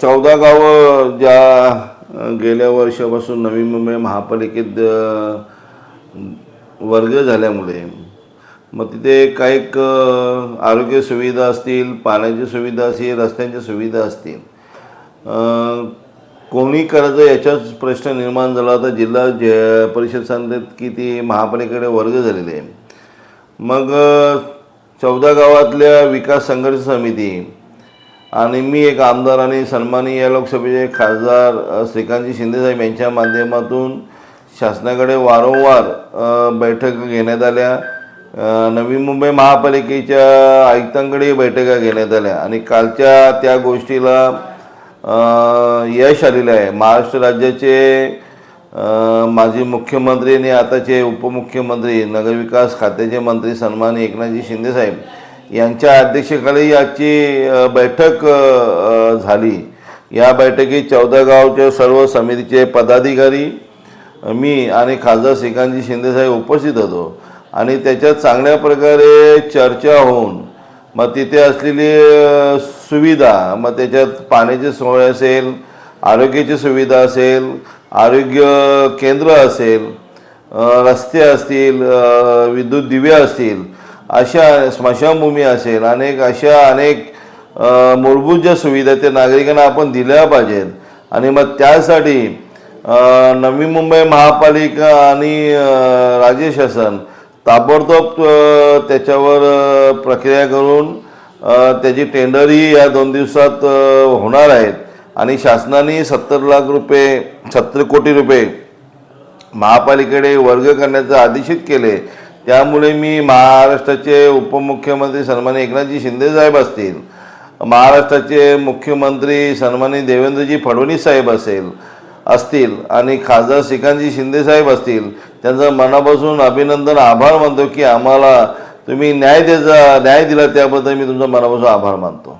चौदा गावं ज्या गेल्या वर्षापासून नवी मुंबई महापालिकेत वर्ग झाल्यामुळे मग तिथे काही आरोग्य सुविधा असतील पाण्याची सुविधा असतील रस्त्यांच्या सुविधा असतील. कोणी करायचं याचाच प्रश्न निर्माण झाला होता. जिल्हा जे परिषद सांगतात की ती महापालिकेकडे वर्ग झालेली. आहे मग चौदा गावातल्या विकास संघर्ष समिती आणि मी एक आमदार आणि सन्माननीय या लोकसभेचे खासदार श्रीकांतजी शिंदेसाहेब यांच्या माध्यमातून शासनाकडे वारंवार बैठका बैठक घेण्यात आल्या. नवी मुंबई महापालिकेच्या आयुक्तांकडे बैठका घेण्यात आल्या. आणि कालच्या त्या गोष्टीला यश आलेलं आहे. महाराष्ट्र राज्याचे माजी मुख्यमंत्री आणि आताचे उपमुख्यमंत्री नगरविकास खात्याचे मंत्री सन्मान एकनाथजी शिंदेसाहेब यांच्या अध्यक्षतेखाली आजची बैठक झाली. या बैठकीत चौदा गावच्या सर्व समितीचे पदाधिकारी मी आणि खासदार श्रीकांतजी शिंदेसाहेब उपस्थित होतो. आणि त्याच्यात चांगल्या प्रकारे चर्चा होऊन मग तिथे असलेली सुविधा मग त्याच्यात पाण्याची सोय असेल आरोग्याची सुविधा असेल आरोग्य केंद्र असेल रस्ते असतील विद्युत दिवे असतील अशा स्मशानभूमी असेल अनेक अशा अनेक मूलभूत ज्या सुविधा त्या नागरिकांना आपण दिल्या पाहिजेत. आणि मग त्यासाठी नवी मुंबई महापालिका आणि राज्य शासन ताबडतोब त्याच्यावर प्रक्रिया करून त्याची टेंडरही या दोन दिवसात होणार आहेत. आणि शासनाने सत्तर लाख रुपये सत्तर कोटी रुपये महापालिकेकडे वर्ग करण्याचं आदेशित केले त्यामुळे मी महाराष्ट्राचे उपमुख्यमंत्री सन्माननीय एकनाथजी शिंदेसाहेब असतील महाराष्ट्राचे मुख्यमंत्री सन्माननीय देवेंद्रजी फडणवीस साहेब असेल असतील आणि खासदार श्रीकांतजी शिंदेसाहेब असतील त्यांचं मनापासून अभिनंदन आभार मानतो की आम्हाला तुम्ही न्याय द्यायचा न्याय दिला त्याबद्दल मी तुमचा मनापासून आभार मानतो.